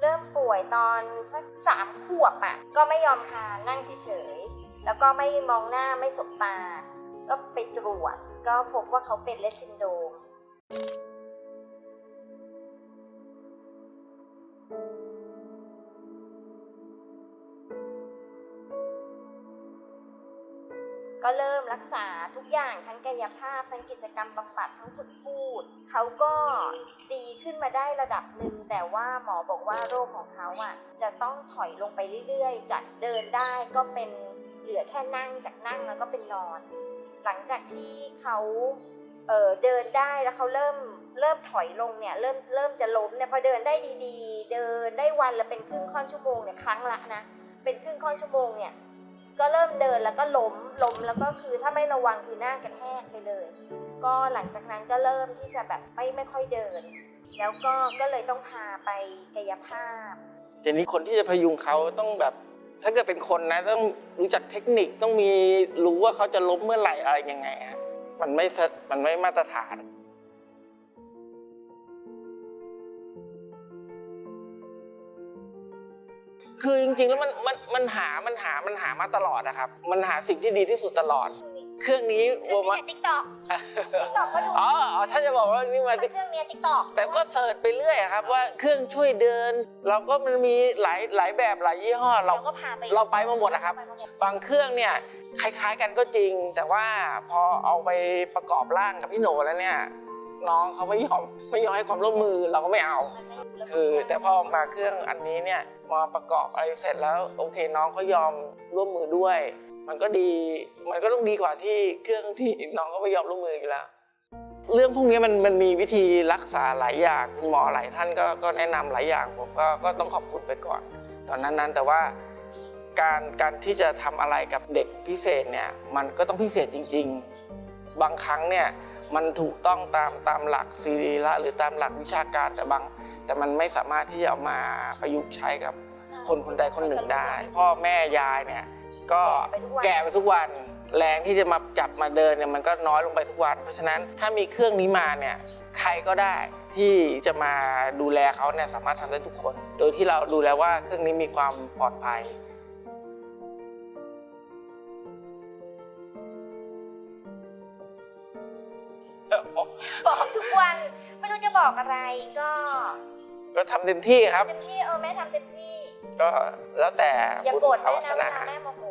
เริ่มป่วยตอนสักสามขวบอะก็ไม่ยอมทานนั่งเฉยๆแล้วก็ไม่มองหน้าไม่สบตา ก็ไปตรวจ ก็พบว่าเขาเป็นเลสซินโดม ก็เริ่มรักษาทุกอย่างทั้งกายภาพทั้งกิจกรรมบำบัดทั้งฝึกพูด เขาก็ดีขึ้นมาได้ระดับหนึ่ง แต่ว่าหมอบอกว่าโรคของเขาอะจะต้องถอยลงไปเรื่อยๆ จากเดินได้ก็เป็นเหลือแค่นั่งจากนั่งแล้วก็เป็นนอน หลังจากที่เขาเออเดินได้แล้วเขาเริ่มเริ่มถอยลงเนี่ยเริ่มเริ่มจะล้มเนี่ยพอเดินได้ดีๆ เดินได้วันละเป็นครึ่งค่อนชั่วโมงเนี่ยครั้งละนะเป็นครึ่งค่อนชั่วโมงเนี่ย ก็เริ่มเดินแล้วก็ล้มล้มแล้วก็คือถ้าไม่ระวังคือหน้ากระแทกไปเลย ก็หลังจากนั้นก็เริ่มที่จะแบบไม่ไม่ค่อยเดิน แล้วก็ก็เลยต้องพาไปกายภาพทีนี้คนที่จะพยุงเขาต้องแบบ ถ้าเกิดเป็นคนนะต้องรู้จักเทคนิคต้องมีรู้ว่าเขาจะล้มเมื่อไหร่อะไรยังไงฮะมันไม่มันไม่มาตรฐาน คือจริงๆ แล้วมันมันมันหา มันหา มันหามาตลอดนะครับ มันหาสิ่งที่ดีที่สุดตลอด เครื่องนี้เรื่องว่านี้ติ๊กต็อกติ๊กต็อกก็ดูอ๋ออ๋อถ้าจะบอกว่านี่มา เครื่องนี้ติ๊กต็อกแต่ก็เสิร์ชไปเรื่อยอะครับว่าเครื่องช่วยเดิน เราก็มันมีหลายหลายแบบหลายยี่ห้อเราเราก็พาไปเราไปมาหมดนะครับไปมาหมดบางเครื่องเนี่ยคล้ายๆ กันก็จริง แต่ว่าพอเอาไปประกอบร่างกับพี่โหนแล้วเนี่ย น้องเขาไม่ยอมไม่ยอมให้ความร่วมมือเราก็ไม่เอา คือแต่พอมาเครื่องอันนี้เนี่ยมาประกอบอะไรเสร็จแล้วโอเคน้องเขายอมร่วมมือด้วย มันก็ดีมันก็ต้องดีกว่าที่เครื่องที่น้องก็ไม่ยอมร่วมมืออยู่แล้ว เรื่องพวกนี้มันมันมีวิธีรักษาหลายอย่างคุณหมอหลายท่านก็ก็แนะนำหลายอย่างผมก็ก็ต้องขอบคุณไปก่อน ตอนนั้นนั้นแต่ว่าการการที่จะทำอะไรกับเด็กพิเศษเนี่ยมันก็ต้องพิเศษจริง ๆ บางครั้งเนี่ย มันถูกต้องตามตามหลักศีละหรือตามหลักวิชาการแต่บาง แต่มันไม่สามารถที่จะเอามาประยุกต์ใช้กับคนคนใดคนหนึ่งได้ พ่อแม่ยายเนี่ยก็แก่ไปทุกวันแรงที่จะมาจับมาเดินเนี่ยมันก็น้อยลงไปทุกวัน เพราะฉะนั้นถ้ามีเครื่องนี้มาเนี่ยใครก็ได้ที่จะมาดูแลเขาเนี่ยสามารถทำได้ทุกคน โดยที่เราดูแลว่าเครื่องนี้มีความปลอดภัย บอกทุกวันไม่รู้จะบอกอะไรก็ก็ทำเต็มที่ครับ เต็มที่เออแม่ทำเต็มที่ ก็แล้วแต่อย่าบุญโกรธภาแม่วาสนะเวนาลาแม่โมโห